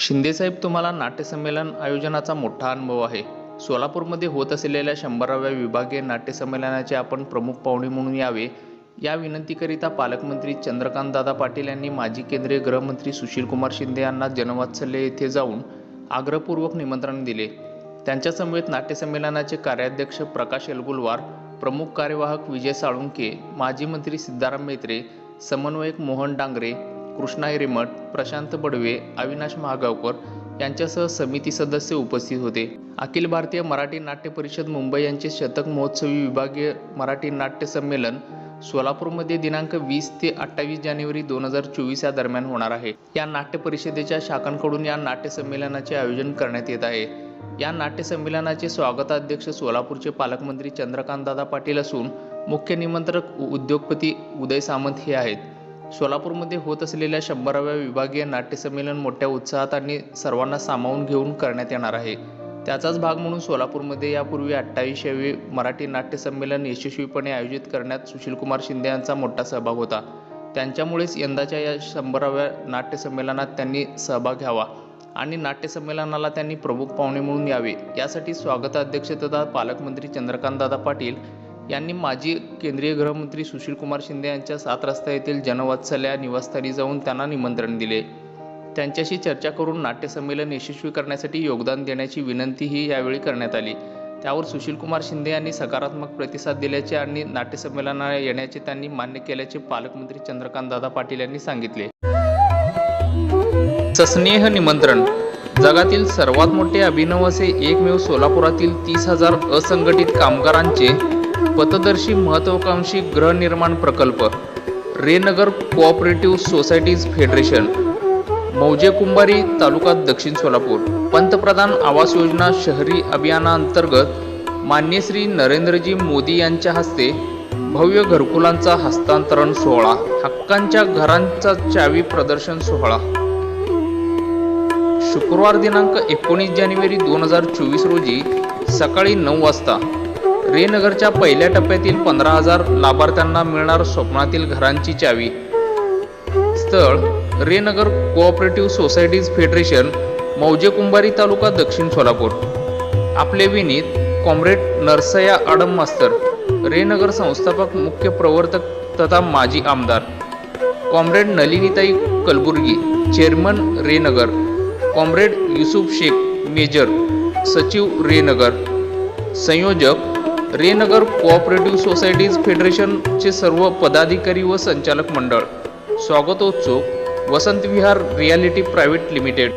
शिंदेसाहेब तुम्हाला नाट्यसंमेलन आयोजनाचा मोठा अनुभव आहे. सोलापूरमध्ये होत असलेल्या शंभराव्या विभागीय नाट्यसंमेलनाचे आपण प्रमुख पाहुणे म्हणून यावे. या विनंतीकरिता पालकमंत्री चंद्रकांतदादा पाटील यांनी माजी केंद्रीय गृहमंत्री सुशीलकुमार शिंदे यांना जनवात्सल्य येथे जाऊन आग्रहपूर्वक निमंत्रण दिले. त्यांच्या समवेत नाट्यसंमेलनाचे कार्याध्यक्ष प्रकाश एलगुलवार प्रमुख कार्यवाहक विजय साळुंके माजी मंत्री सिद्धाराम मेत्रे समन्वयक मोहन डांगरे कृष्णा हिरेमठ प्रशांत बडवे अविनाश महागावकर यांच्यासह समिती सदस्य उपस्थित होते. अखिल भारतीय मराठी नाट्य परिषद मुंबई यांचे शतक महोत्सवी विभागीय मराठी नाट्य संमेलन सोलापूरमध्ये दिनांक वीस ते अठ्ठावीस जानेवारी दोन हजार चोवीस या दरम्यान होणार आहे. या नाट्य परिषदेच्या शाखांकडून या नाट्य संमेलनाचे आयोजन करण्यात येत आहे. या नाट्य संमेलनाचे स्वागताध्यक्ष सोलापूरचे पालकमंत्री चंद्रकांतदादा पाटील असून मुख्य निमंत्रक उद्योगपती उदय सामंत हे आहेत. सोलापूरमध्ये होत असलेल्या शंभराव्या विभागीय नाट्यसंमेलन मोठ्या उत्साहात आणि सर्वांना सामावून घेऊन करण्यात येणार आहे. त्याचाच भाग म्हणून सोलापूरमध्ये यापूर्वी अठ्ठावीसावे मराठी नाट्यसंमेलन यशस्वीपणे आयोजित करण्यात सुशीलकुमार शिंदे यांचा मोठा सहभाग होता. त्यांच्यामुळेच यंदाच्या या शंभराव्या नाट्यसंमेलनात त्यांनी सहभाग घ्यावा आणि नाट्यसंमेलनाला त्यांनी प्रमुख पाहुणे म्हणून यावे. यासाठी स्वागताध्यक्ष तथा पालकमंत्री चंद्रकांतदादा पाटील यांनी माजी केंद्रीय गृहमंत्री सुशीलकुमार शिंदे यांच्या सात रस्ता येथील जनवात्सल्या निवासस्थानी जाऊन त्यांना निमंत्रण दिले. त्यांच्याशी चर्चा करून नाट्यसंमेलन यशस्वी करण्यासाठी योगदान देण्याची विनंतीही यावेळी करण्यात आली. त्यावर सुशीलकुमार शिंदे यांनी सकारात्मक प्रतिसाद दिल्याचे आणि नाट्यसंमेलनाला येण्याचे त्यांनी मान्य केल्याचे पालकमंत्री चंद्रकांतदादा पाटील यांनी सांगितले. सस्नेह निमंत्रण. जगातील सर्वात मोठे अभिनव असे एकमेव सोलापुरातील तीस हजार असंघटित कामगारांचे पथदर्शी महत्वाकांक्षी गृहनिर्माण प्रकल्प रेनगर कोऑपरेटिव्ह सोसायटीज फेडरेशन मौजे कुंभारी तालुका दक्षिण सोलापूर पंतप्रधान आवास योजना शहरी अभियानांतर्गत मान्य श्री नरेंद्रजी मोदी यांच्या हस्ते भव्य घरकुलांचा हस्तांतरण सोहळा हक्कांच्या घरांचा चावी प्रदर्शन सोहळा. शुक्रवार दिनांक एकोणीस जानेवारी दोन हजार चोवीस रोजी सकाळी नऊ वाजता रेनगरच्या पहिल्या टप्प्यातील पंधरा हजार लाभार्थ्यांना मिळणार स्वप्नातील घरांची चावी. स्थळ रेनगर कोऑपरेटिव्ह सोसायटीज फेडरेशन मौजे कुंभारी तालुका दक्षिण सोलापूर. आपले विनीत कॉम्रेड नरसया आडम मास्तर रेनगर संस्थापक मुख्य प्रवर्तक तथा माजी आमदार. Comrade Nalinitai Kalburgi chairman Renagar. Comrade Yusuf Shaikh major सचिव रेनगर. संयोजक रेनगर कोऑपरेटिव्ह सोसायटीज फेडरेशनचे सर्व पदाधिकारी व संचालक मंडळ. स्वागतोत्सुक Vasant Vihar realty private limited.